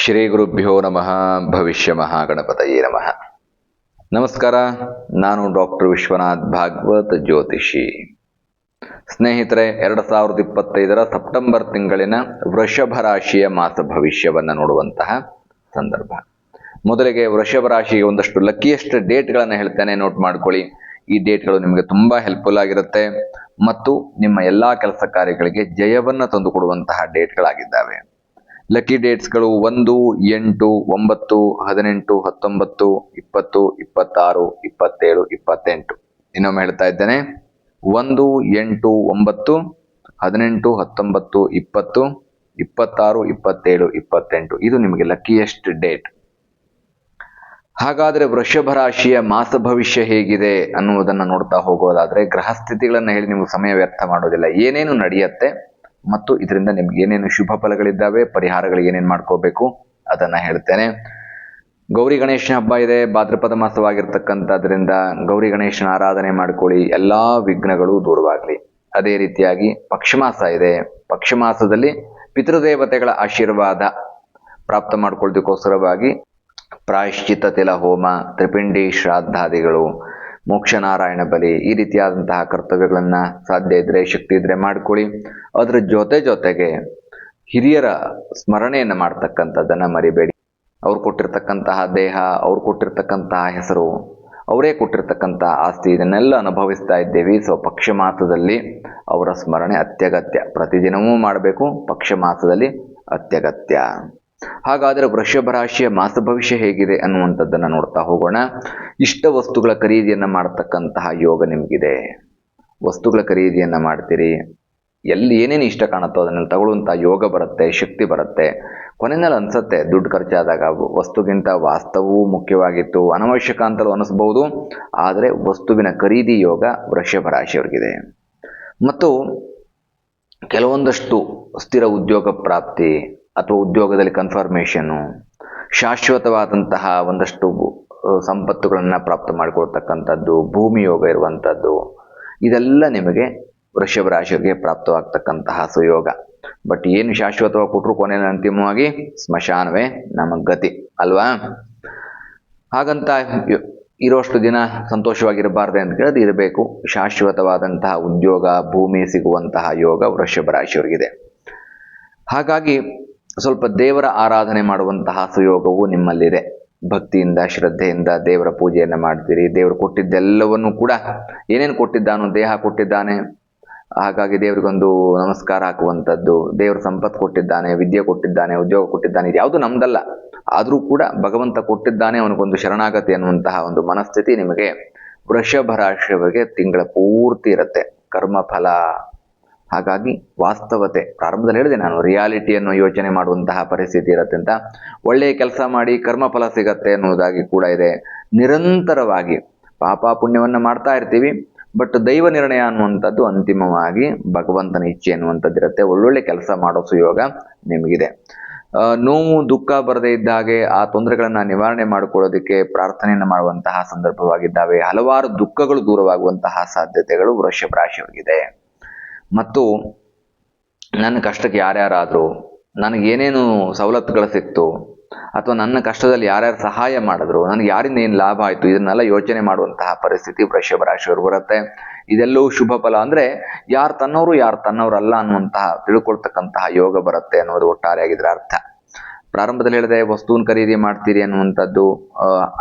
ಶ್ರೀ ಗುರುಭ್ಯೋ ನಮಃ. ಭವಿಷ್ಯ ಮಹಾಗಣಪತಯೇ ನಮಃ. ನಮಸ್ಕಾರ. ನಾನು ಡಾಕ್ಟರ್ ವಿಶ್ವನಾಥ್ ಭಾಗವತ್ ಜ್ಯೋತಿಷಿ. ಸ್ನೇಹಿತರೆ, ಎರಡು ಸಾವಿರದ ಇಪ್ಪತ್ತೈದರ ಸೆಪ್ಟೆಂಬರ್ ತಿಂಗಳಿನ ವೃಷಭ ರಾಶಿಯ ಮಾಸ ಭವಿಷ್ಯವನ್ನು ನೋಡುವಂತಹ ಸಂದರ್ಭ. ಮೊದಲಿಗೆ ವೃಷಭ ರಾಶಿಗೆ ಒಂದಷ್ಟು ಲಕ್ಕಿಯೆಸ್ಟ್ ಡೇಟ್ಗಳನ್ನು ಹೇಳ್ತೇನೆ. ನೋಟ್ ಮಾಡ್ಕೊಳ್ಳಿ. ಈ ಡೇಟ್ಗಳು ನಿಮಗೆ ತುಂಬ ಹೆಲ್ಪ್ಫುಲ್ ಆಗಿರುತ್ತೆ. ಮತ್ತು ನಿಮ್ಮ ಎಲ್ಲ ಕೆಲಸ ಕಾರ್ಯಗಳಿಗೆ ಜಯವನ್ನು ತಂದುಕೊಡುವಂತಹ ಡೇಟ್ಗಳಾಗಿದ್ದಾವೆ ಲಕ್ಕಿ ಡೇಟ್ಸ್ಗಳು ಒಂದು, ಎಂಟು, ಒಂಬತ್ತು, ಹದಿನೆಂಟು, ಹತ್ತೊಂಬತ್ತು, ಇಪ್ಪತ್ತು, ಇಪ್ಪತ್ತಾರು, ಇಪ್ಪತ್ತೇಳು, ಇಪ್ಪತ್ತೆಂಟು. ಇನ್ನೊಮ್ಮೆ ಹೇಳ್ತಾ ಇದ್ದೇನೆ. ಒಂದು, ಎಂಟು, ಒಂಬತ್ತು, ಹದಿನೆಂಟು, ಹತ್ತೊಂಬತ್ತು, ಇಪ್ಪತ್ತು, ಇಪ್ಪತ್ತಾರು, ಇಪ್ಪತ್ತೇಳು, ಇಪ್ಪತ್ತೆಂಟು. ಇದು ನಿಮಗೆ ಲಕ್ಕಿಯೆಸ್ಟ್ ಡೇಟ್ ಹಾಗಾದ್ರೆ ವೃಷಭ ರಾಶಿಯ ಮಾಸ ಭವಿಷ್ಯ ಹೇಗಿದೆ ಅನ್ನುವುದನ್ನು ನೋಡ್ತಾ ಹೋಗೋದಾದ್ರೆ, ಗ್ರಹ ಸ್ಥಿತಿಗಳನ್ನು ಹೇಳಿ ನಿಮಗೆ ಸಮಯ ವ್ಯರ್ಥ ಮಾಡೋದಿಲ್ಲ. ಏನೇನು ನಡೆಯುತ್ತೆ? ಮತ್ತು ಇದರಿಂದ ನಿಮ್ಗೆ ಏನೇನು ಶುಭ ಫಲಗಳಿದ್ದಾವೆ, ಪರಿಹಾರಗಳು ಏನೇನು ಮಾಡ್ಕೋಬೇಕು ಅದನ್ನ ಹೇಳ್ತೇನೆ. ಗೌರಿ ಗಣೇಶನ ಹಬ್ಬ ಇದೆ, ಭಾದ್ರಪದ ಮಾಸವಾಗಿರ್ತಕ್ಕಂಥದ್ರಿಂದ ಗೌರಿ ಗಣೇಶನ ಆರಾಧನೆ ಮಾಡ್ಕೊಳ್ಳಿ, ಎಲ್ಲಾ ವಿಘ್ನಗಳು ದೂರವಾಗಲಿ. ಅದೇ ರೀತಿಯಾಗಿ ಪಕ್ಷಮಾಸ ಇದೆ. ಪಕ್ಷಮಾಸದಲ್ಲಿ ಪಿತೃದೇವತೆಗಳ ಆಶೀರ್ವಾದ ಪ್ರಾಪ್ತ ಮಾಡ್ಕೊಳ್ಳೋದಕ್ಕೋಸ್ಕರವಾಗಿ ಪ್ರಾಯಶ್ಚಿತ್ತ ತಿಲ ಹೋಮ, ತ್ರಿಪಿಂಡಿ ಶ್ರಾದ್ದಾದಿಗಳು ಮೋಕ್ಷನಾರಾಯಣ ಬಲಿ ಈ ರೀತಿಯಾದಂತಹ ಕರ್ತವ್ಯಗಳನ್ನ ಸಾಧ್ಯ ಇದ್ರೆ, ಶಕ್ತಿ ಇದ್ರೆ ಮಾಡ್ಕೊಳ್ಳಿ. ಅದ್ರ ಜೊತೆ ಜೊತೆಗೆ ಹಿರಿಯರ ಸ್ಮರಣೆಯನ್ನು ಮಾಡ್ತಕ್ಕಂಥದ್ದನ್ನ ಮರಿಬೇಡಿ. ಅವ್ರು ಕೊಟ್ಟಿರ್ತಕ್ಕಂತಹ ದೇಹ, ಅವ್ರು ಕೊಟ್ಟಿರ್ತಕ್ಕಂತಹ ಹೆಸರು, ಅವರೇ ಕೊಟ್ಟಿರ್ತಕ್ಕಂತಹ ಆಸ್ತಿ, ಇದನ್ನೆಲ್ಲ ಅನುಭವಿಸ್ತಾ ಇದ್ದೇವೆ. ಸೊ ಪಕ್ಷ ಮಾಸದಲ್ಲಿ ಅವರ ಸ್ಮರಣೆ ಅತ್ಯಗತ್ಯ. ಪ್ರತಿದಿನವೂ ಮಾಡಬೇಕು ಪಕ್ಷ ಮಾಸದಲ್ಲಿ ಅತ್ಯಗತ್ಯ. ಹಾಗಾದರೆ ವೃಷಭ ರಾಶಿಯ ಮಾಸ ಭವಿಷ್ಯ ಹೇಗಿದೆ ಅನ್ನುವಂಥದ್ದನ್ನು ನೋಡ್ತಾ ಹೋಗೋಣ. ಇಷ್ಟ ವಸ್ತುಗಳ ಖರೀದಿಯನ್ನು ಮಾಡತಕ್ಕಂತಹ ಯೋಗ ನಿಮಗಿದೆ. ವಸ್ತುಗಳ ಖರೀದಿಯನ್ನು ಮಾಡ್ತೀರಿ. ಎಲ್ಲಿ ಏನೇನು ಇಷ್ಟ ಕಾಣುತ್ತೋ ಅದನ್ನೆಲ್ಲ ತಗೊಳ್ಳುವಂಥ ಯೋಗ ಬರುತ್ತೆ, ಶಕ್ತಿ ಬರುತ್ತೆ. ಕೊನೆಯಲ್ಲಿ ಅನಿಸುತ್ತೆ, ದುಡ್ಡು ಖರ್ಚಾದಾಗ ವಸ್ತುಗಿಂತ ವಾಸ್ತವವೂ ಮುಖ್ಯವಾಗಿತ್ತು. ಅನವಶ್ಯಕ ಅಂತಲೂ ಅನಿಸ್ಬೋದು ಆದರೆ ವಸ್ತುವಿನ ಖರೀದಿ ಯೋಗ ವೃಷಭ ರಾಶಿಯವರಿಗಿದೆ. ಮತ್ತು ಕೆಲವೊಂದಷ್ಟು ಸ್ಥಿರ ಉದ್ಯೋಗ ಪ್ರಾಪ್ತಿ ಅಥವಾ ಉದ್ಯೋಗದಲ್ಲಿ ಕನ್ಫರ್ಮೇಷನ್ನು ಶಾಶ್ವತವಾದಂತಹ ಒಂದಷ್ಟು ಸಂಪತ್ತುಗಳನ್ನು ಪ್ರಾಪ್ತ ಮಾಡಿಕೊಳ್ತಕ್ಕಂಥದ್ದು ಭೂಮಿ ಯೋಗ ಇರುವಂಥದ್ದು, ಇದೆಲ್ಲ ನಿಮಗೆ ವೃಷಭ ರಾಶಿಗೆ ಪ್ರಾಪ್ತವಾಗ್ತಕ್ಕಂತಹ ಸುಯೋಗ. ಬಟ್ ಏನು ಶಾಶ್ವತವಾಗಿ ಕೊಟ್ಟರು ಕೊನೆಯ ಅಂತಿಮವಾಗಿ ಸ್ಮಶಾನವೇ ನಮ್ಮ ಗತಿ, ಅಲ್ವಾ? ಹಾಗಂತ ಇರೋಷ್ಟು ದಿನ ಸಂತೋಷವಾಗಿರಬಾರ್ದೆ ಅಂತ ಕೇಳಿದ್ರೆ ಇರಬೇಕು. ಶಾಶ್ವತವಾದಂತಹ ಉದ್ಯೋಗ, ಭೂಮಿ ಸಿಗುವಂತಹ ಯೋಗ ವೃಷಭ ರಾಶಿಯವರಿಗಿದೆ. ಹಾಗಾಗಿ ಸ್ವಲ್ಪ ದೇವರ ಆರಾಧನೆ ಮಾಡುವಂತಹ ಸುಯೋಗವು ನಿಮ್ಮಲ್ಲಿದೆ. ಭಕ್ತಿಯಿಂದ, ಶ್ರದ್ಧೆಯಿಂದ ದೇವರ ಪೂಜೆಯನ್ನು ಮಾಡ್ತೀರಿ. ದೇವರು ಕೊಟ್ಟಿದ್ದೆಲ್ಲವನ್ನು ಕೂಡ ಏನೇನು ಕೊಟ್ಟಿದ್ದಾನೋ, ದೇಹ ಕೊಟ್ಟಿದ್ದಾನೆ, ಹಾಗಾಗಿ ದೇವರಿಗೊಂದು ನಮಸ್ಕಾರ ಹಾಕುವಂಥದ್ದು, ದೇವರು ಸಂಪತ್ತು ಕೊಟ್ಟಿದ್ದಾನೆ, ವಿದ್ಯೆ ಕೊಟ್ಟಿದ್ದಾನೆ, ಉದ್ಯೋಗ ಕೊಟ್ಟಿದ್ದಾನೆ, ಇದು ಯಾವುದು ನಮ್ದಲ್ಲ. ಆದರೂ ಕೂಡ ಭಗವಂತ ಕೊಟ್ಟಿದ್ದಾನೆ, ಅವನಿಗೊಂದು ಶರಣಾಗತಿ ಅನ್ನುವಂತಹ ಒಂದು ಮನಸ್ಥಿತಿ ನಿಮಗೆ ವೃಷಭ ರಾಶಿಯವರಿಗೆ ತಿಂಗಳ ಪೂರ್ತಿ ಇರುತ್ತೆ. ಕರ್ಮಫಲ. ಹಾಗಾಗಿ ವಾಸ್ತವತೆ, ಪ್ರಾರಂಭದಲ್ಲಿ ಹೇಳಿದೆ ನಾನು ರಿಯಾಲಿಟಿಯನ್ನು ಯೋಚನೆ ಮಾಡುವಂತಹ ಪರಿಸ್ಥಿತಿ ಇರುತ್ತೆ ಅಂತ. ಒಳ್ಳೆಯ ಕೆಲಸ ಮಾಡಿ ಕರ್ಮಫಲ ಸಿಗತ್ತೆ ಅನ್ನುವುದಾಗಿ ಕೂಡ ಇದೆ. ನಿರಂತರವಾಗಿ ಪಾಪ ಪುಣ್ಯವನ್ನು ಮಾಡ್ತಾ ಇರ್ತೀವಿ, ಬಟ್ ದೈವ ನಿರ್ಣಯ ಅನ್ನುವಂಥದ್ದು ಅಂತಿಮವಾಗಿ ಭಗವಂತನ ಇಚ್ಛೆ ಅನ್ನುವಂಥದ್ದು ಇರುತ್ತೆ. ಒಳ್ಳೊಳ್ಳೆ ಕೆಲಸ ಮಾಡೋ ಸುಯೋಗ ನಿಮಗಿದೆ. ನೋವು, ದುಃಖ ಬರದೇ ಇದ್ದಾಗೆ ಆ ತೊಂದರೆಗಳನ್ನು ನಿವಾರಣೆ ಮಾಡಿಕೊಳ್ಳೋದಕ್ಕೆ ಪ್ರಾರ್ಥನೆಯನ್ನು ಮಾಡುವಂತಹ ಸಂದರ್ಭವಾಗಿದ್ದಾವೆ. ಹಲವಾರು ದುಃಖಗಳು ದೂರವಾಗುವಂತಹ ಸಾಧ್ಯತೆಗಳು ವೃಷಭ ರಾಶಿಯವರಿಗಿದೆ. ಮತ್ತು ನನ್ನ ಕಷ್ಟಕ್ಕೆ ಯಾರ್ಯಾರಾದರೂ, ನನಗೆ ಏನೇನು ಸವಲತ್ತುಗಳು ಸಿಕ್ತು, ಅಥವಾ ನನ್ನ ಕಷ್ಟದಲ್ಲಿ ಯಾರ್ಯಾರು ಸಹಾಯ ಮಾಡಿದ್ರು, ನನಗೆ ಯಾರಿಂದ ಏನು ಲಾಭ ಆಯಿತು, ಇದನ್ನೆಲ್ಲ ಯೋಚನೆ ಮಾಡುವಂತಹ ಪರಿಸ್ಥಿತಿ ವೃಷಭ ರಾಶಿಯವರು ಬರುತ್ತೆ. ಇದೆಲ್ಲವೂ ಶುಭ ಫಲ ಅಂದರೆ, ಯಾರು ತನ್ನವರು ಯಾರು ತನ್ನವರಲ್ಲ ಅನ್ನುವಂತಹ ತಿಳ್ಕೊಳ್ತಕ್ಕಂತಹ ಯೋಗ ಬರುತ್ತೆ ಅನ್ನೋದು ಒಟ್ಟಾರೆಯಾಗಿದ್ರೆ ಅರ್ಥ. ಪ್ರಾರಂಭದಲ್ಲಿ ಹೇಳಿದೆ ವಸ್ತುವನ್ನು ಖರೀದಿ ಮಾಡ್ತೀರಿ ಅನ್ನುವಂಥದ್ದು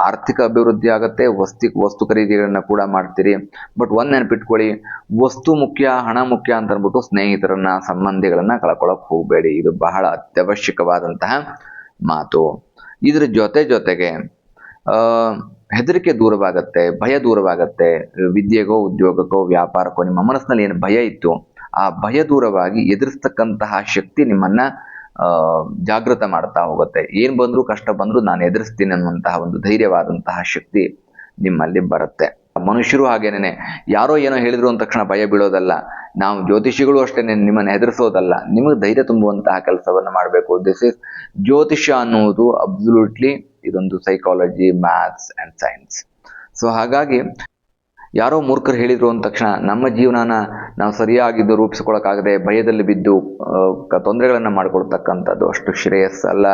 ಆರ್ಥಿಕ ಅಭಿವೃದ್ಧಿ ಆಗುತ್ತೆ, ವಸ್ತಿ, ವಸ್ತು ಖರೀದಿಗಳನ್ನ ಕೂಡ ಮಾಡ್ತೀರಿ. ಬಟ್ ಒಂದ್ ನೆನಪಿಟ್ಕೊಳ್ಳಿ, ವಸ್ತು ಮುಖ್ಯ, ಹಣ ಮುಖ್ಯ ಅಂತ ಅಂದ್ಬಿಟ್ಟು ಸ್ನೇಹಿತರನ್ನ, ಸಂಬಂಧಿಗಳನ್ನ ಕಳ್ಕೊಳಕ್ ಹೋಗಬೇಡಿ. ಇದು ಬಹಳ ಅತ್ಯವಶ್ಯಕವಾದಂತಹ ಮಾತು. ಇದ್ರ ಜೊತೆ ಜೊತೆಗೆ ಹೆದರಿಕೆ ದೂರವಾಗತ್ತೆ, ಭಯ ದೂರವಾಗತ್ತೆ, ವಿದ್ಯೆಗೋ, ಉದ್ಯೋಗಕ್ಕೋ, ವ್ಯಾಪಾರಕ್ಕೋ, ನಿಮ್ಮ ಮನಸ್ಸಿನಲ್ಲಿ ಏನು ಭಯ ಇತ್ತು, ಆ ಭಯ ದೂರವಾಗಿ ಎದುರಿಸ್ತಕ್ಕಂತಹ ಶಕ್ತಿ ನಿಮ್ಮನ್ನ ಜಾಗೃತ ಮಾಡ್ತಾ ಹೋಗುತ್ತೆ. ಏನು ಬಂದ್ರು ಕಷ್ಟ ಬಂದ್ರು ನಾನು ಎದುರಿಸ್ತೀನಿ ಅನ್ನುವಂತಹ ಒಂದು ಧೈರ್ಯವಾದಂತಹ ಶಕ್ತಿ ನಿಮ್ಮಲ್ಲಿ ಬರುತ್ತೆ. ಮನುಷ್ಯರು ಹಾಗೇನೆ ಯಾರೋ ಏನೋ ಹೇಳಿದ್ರು ಅಂದ ತಕ್ಷಣ ಭಯ ಬೀಳೋದಲ್ಲ. ನಾವು ಜ್ಯೋತಿಷಿಗಳು ಅಷ್ಟೇ ನಿಮ್ಮನ್ನು ಹೆದರಿಸೋದಲ್ಲ. ನಿಮಗೆ ಧೈರ್ಯ ತುಂಬುವಂತಹ ಕೆಲಸವನ್ನು ಮಾಡಬೇಕು. ದಿಸ್ ಇಸ್ ಜ್ಯೋತಿಷ್ಯ ಅನ್ನುವುದು ಅಬ್ಸಲ್ಯೂಟ್ಲಿ ಇದೊಂದು psychology maths and science so ಹಾಗಾಗಿ ಯಾರೋ ಮೂರ್ಖರು ಹೇಳಿದ್ರು ಅಂದ ತಕ್ಷಣ ನಮ್ಮ ಜೀವನನ ನಾವು ಸರಿಯಾಗಿದ್ದು ರೂಪಿಸ್ಕೊಳಕ್ಕಾಗದೆ ಭಯದಲ್ಲಿ ಬಿದ್ದು ತೊಂದರೆಗಳನ್ನು ಮಾಡ್ಕೊಳ್ತಕ್ಕಂಥದ್ದು ಅಷ್ಟು ಶ್ರೇಯಸ್ಸಲ್ಲ.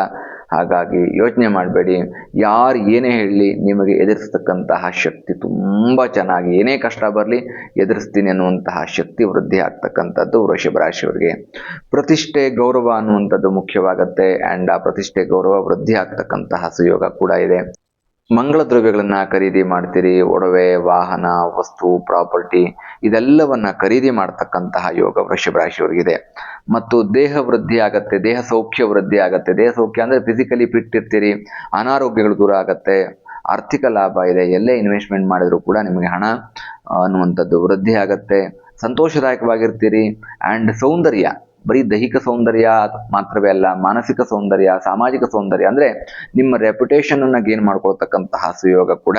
ಹಾಗಾಗಿ ಯೋಚನೆ ಮಾಡಬೇಡಿ. ಯಾರು ಏನೇ ಹೇಳಲಿ ನಿಮಗೆ ಎದುರಿಸ್ತಕ್ಕಂತಹ ಶಕ್ತಿ ತುಂಬ ಚೆನ್ನಾಗಿ, ಏನೇ ಕಷ್ಟ ಬರಲಿ ಎದುರಿಸ್ತೀನಿ ಅನ್ನುವಂತಹ ಶಕ್ತಿ ವೃದ್ಧಿ ಆಗ್ತಕ್ಕಂಥದ್ದು ವೃಷಭ ರಾಶಿಯವರಿಗೆ. ಪ್ರತಿಷ್ಠೆ ಗೌರವ ಅನ್ನುವಂಥದ್ದು ಮುಖ್ಯವಾಗುತ್ತೆ. ಆ್ಯಂಡ್ ಆ ಪ್ರತಿಷ್ಠೆ ಗೌರವ ವೃದ್ಧಿ ಆಗ್ತಕ್ಕಂತಹ ಸುಯೋಗ ಕೂಡ ಇದೆ. ಮಂಗಳ ದ್ರವ್ಯಗಳನ್ನ ಖರೀದಿ ಮಾಡ್ತೀರಿ, ಒಡವೆ, ವಾಹನ, ವಸ್ತು, ಪ್ರಾಪರ್ಟಿ ಇದೆಲ್ಲವನ್ನ ಖರೀದಿ ಮಾಡ್ತಕ್ಕಂತಹ ಯೋಗ ವೃಷಭ ರಾಶಿಯವರಿಗಿದೆ ಮತ್ತು ದೇಹ ವೃದ್ಧಿ ಆಗತ್ತೆ, ದೇಹ ಸೌಖ್ಯ ವೃದ್ಧಿ ಆಗತ್ತೆ. ದೇಹ ಸೌಖ್ಯ ಅಂದ್ರೆ ಫಿಸಿಕಲಿ ಫಿಟ್ ಇರ್ತೀರಿ, ಅನಾರೋಗ್ಯಗಳು ದೂರ ಆಗತ್ತೆ, ಆರ್ಥಿಕ ಲಾಭ ಇದೆ, ಎಲ್ಲೇ ಇನ್ವೆಸ್ಟ್ಮೆಂಟ್ ಮಾಡಿದ್ರು ಕೂಡ ನಿಮಗೆ ಹಣ ಅನ್ನುವಂಥದ್ದು ವೃದ್ಧಿ ಆಗತ್ತೆ. ಸಂತೋಷದಾಯಕವಾಗಿರ್ತೀರಿ ಆ್ಯಂಡ್ ಸೌಂದರ್ಯ. ಬರೀ ದೈಹಿಕ ಸೌಂದರ್ಯ ಮಾತ್ರವೇ ಅಲ್ಲ, ಮಾನಸಿಕ ಸೌಂದರ್ಯ, ಸಾಮಾಜಿಕ ಸೌಂದರ್ಯ, ಅಂದ್ರೆ ನಿಮ್ಮ ರೆಪ್ಯುಟೇಷನ್ ಅನ್ನ ಗೇನ್ ಮಾಡ್ಕೊಳ್ತಕ್ಕಂತಹ ಸುಯೋಗ ಕೂಡ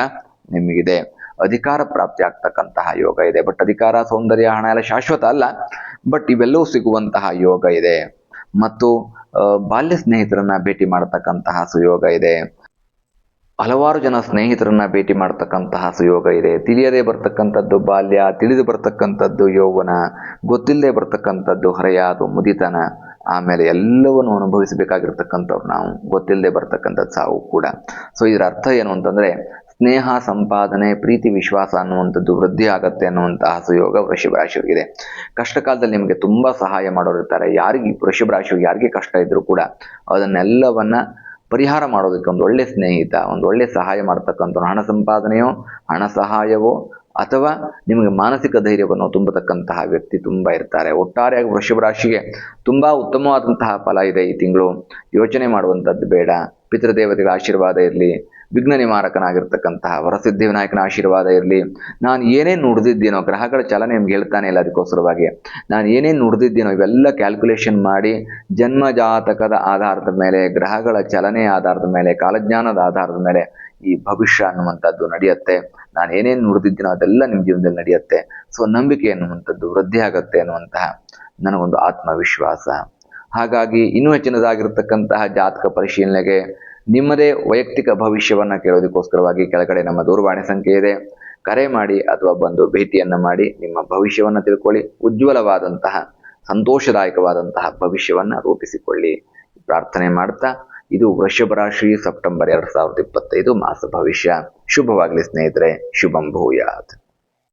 ನಿಮಗಿದೆ. ಅಧಿಕಾರ ಪ್ರಾಪ್ತಿ ಆಗ್ತಕ್ಕಂತಹ ಯೋಗ ಇದೆ. ಬಟ್ ಅಧಿಕಾರ, ಸೌಂದರ್ಯ, ಹಣ ಎಲ್ಲ ಶಾಶ್ವತ ಅಲ್ಲ ಬಟ್ ಇವೆಲ್ಲವೂ ಸಿಗುವಂತಹ ಯೋಗ ಇದೆ. ಮತ್ತು ಬಾಲ್ಯ ಸ್ನೇಹಿತರನ್ನ ಭೇಟಿ ಮಾಡತಕ್ಕಂತಹ ಸುಯೋಗ ಇದೆ. ಹಲವಾರು ಜನ ಸ್ನೇಹಿತರನ್ನ ಭೇಟಿ ಮಾಡ್ತಕ್ಕಂತಹ ಸುಯೋಗ ಇದೆ. ತಿಳಿಯದೆ ಬರ್ತಕ್ಕಂಥದ್ದು ಬಾಲ್ಯ, ತಿಳಿದು ಬರ್ತಕ್ಕಂಥದ್ದು ಯೌವನ, ಗೊತ್ತಿಲ್ಲದೆ ಬರ್ತಕ್ಕಂಥದ್ದು ಹರೆಯ ಅದು ಮುದಿತನ, ಆಮೇಲೆ ಎಲ್ಲವನ್ನು ಅನುಭವಿಸಬೇಕಾಗಿರ್ತಕ್ಕಂಥವ್ರು ನಾವು, ಗೊತ್ತಿಲ್ಲದೆ ಬರ್ತಕ್ಕಂಥದ್ದು ಸಾವು ಕೂಡ. ಸೊ ಇದರ ಅರ್ಥ ಏನು ಅಂತಂದ್ರೆ, ಸ್ನೇಹ, ಸಂಪಾದನೆ, ಪ್ರೀತಿ, ವಿಶ್ವಾಸ ಅನ್ನುವಂಥದ್ದು ವೃದ್ಧಿ ಆಗತ್ತೆ ಅನ್ನುವಂತಹ ಸುಯೋಗ ವೃಷಭ ಕಷ್ಟಕಾಲದಲ್ಲಿ ಕಷ್ಟ ನಿಮಗೆ ತುಂಬಾ ಸಹಾಯ ಮಾಡೋರು ಇರ್ತಾರೆ ಯಾರಿಗೆ ವೃಷಭ ರಾಶಿಯವ್ರಿಗೆ ಯಾರಿಗೆ ಕಷ್ಟ ಇದ್ದರೂ ಕೂಡ, ಅದನ್ನೆಲ್ಲವನ್ನ ಪರಿಹಾರ ಮಾಡೋದಕ್ಕೆ ಒಂದು ಒಳ್ಳೆ ಸ್ನೇಹಿತ, ಒಂದು ಒಳ್ಳೆ ಸಹಾಯ ಮಾಡ್ತಕ್ಕಂಥ ಹಣ ಸಂಪಾದನೆಯೋ, ಹಣ ಸಹಾಯವೋ, ಅಥವಾ ನಿಮಗೆ ಮಾನಸಿಕ ಧೈರ್ಯವನ್ನು ತುಂಬತಕ್ಕಂತಹ ವ್ಯಕ್ತಿ ತುಂಬ ಇರ್ತಾರೆ. ಒಟ್ಟಾರೆಯಾಗಿ ವೃಷಭ ರಾಶಿಗೆ ತುಂಬ ಉತ್ತಮವಾದಂತಹ ಫಲ ಇದೆ ಈ ತಿಂಗಳು. ಯೋಚನೆ ಮಾಡುವಂಥದ್ದು ಬೇಡ. ಪಿತೃದೇವತೆಗಳ ಆಶೀರ್ವಾದ ಇರಲಿ. ವಿಘ್ನ ನಿವಾರಕನಾಗಿರ್ತಕ್ಕಂತಹ ವರಸಿದ್ಧಿ ವಿನಾಯಕನ ಆಶೀರ್ವಾದ ಇರಲಿ. ನಾನು ಏನೇನು ನುಡಿದಿದ್ದೀನೋ, ಗ್ರಹಗಳ ಚಲನೆ ನಿಮ್ಗೆ ಹೇಳ್ತಾನೆ ಇಲ್ಲ ಅದಕ್ಕೋಸ್ಕರವಾಗಿ. ನಾನು ಏನೇನು ನುಡಿದಿದ್ದೀನೋ, ಇವೆಲ್ಲ ಕ್ಯಾಲ್ಕುಲೇಷನ್ ಮಾಡಿ ಜನ್ಮ ಜಾತಕದ ಆಧಾರದ ಮೇಲೆ, ಗ್ರಹಗಳ ಚಲನೆ ಆಧಾರದ ಮೇಲೆ, ಕಾಲಜ್ಞಾನದ ಆಧಾರದ ಮೇಲೆ ಈ ಭವಿಷ್ಯ ಅನ್ನುವಂಥದ್ದು ನಡೆಯುತ್ತೆ. ನಾನು ಏನೇನು ನುಡಿದಿದ್ದೀನೋ ಅದೆಲ್ಲ ನಿಮ್ಮ ಜೀವನದಲ್ಲಿ ನಡೆಯುತ್ತೆ. ಸೊ, ನಂಬಿಕೆ ಅನ್ನುವಂಥದ್ದು ವೃದ್ಧಿ ಆಗುತ್ತೆ ಅನ್ನುವಂತಹ ನನಗೊಂದು ಆತ್ಮವಿಶ್ವಾಸ. ಹಾಗಾಗಿ ಇನ್ನೂ ಹೆಚ್ಚಿನದಾಗಿರ್ತಕ್ಕಂತಹ ಜಾತಕ ಪರಿಶೀಲನೆಗೆ ನಿಮ್ಮದೇ ವೈಯಕ್ತಿಕ ಭವಿಷ್ಯವನ್ನು ಕೇಳೋದಕ್ಕೋಸ್ಕರವಾಗಿ ಕೆಳಗಡೆ ನಮ್ಮ ದೂರವಾಣಿ ಸಂಖ್ಯೆ ಇದೆ. ಕರೆ ಮಾಡಿ ಅಥವಾ ಬಂದು ಭೇಟಿಯನ್ನು ಮಾಡಿ ನಿಮ್ಮ ಭವಿಷ್ಯವನ್ನು ತಿಳ್ಕೊಳ್ಳಿ. ಉಜ್ವಲವಾದಂತಹ, ಸಂತೋಷದಾಯಕವಾದಂತಹ ಭವಿಷ್ಯವನ್ನು ರೂಪಿಸಿಕೊಳ್ಳಿ. ಪ್ರಾರ್ಥನೆ ಮಾಡ್ತಾ, ಇದು ವೃಷಭ ರಾಶಿ, ಸೆಪ್ಟೆಂಬರ್ ಎರಡು ಸಾವಿರದ ಇಪ್ಪತ್ತೈದು, ಮಾಸ ಭವಿಷ್ಯ. ಶುಭವಾಗಲಿ ಸ್ನೇಹಿತರೆ. ಶುಭಂ ಭೂಯಾತ್.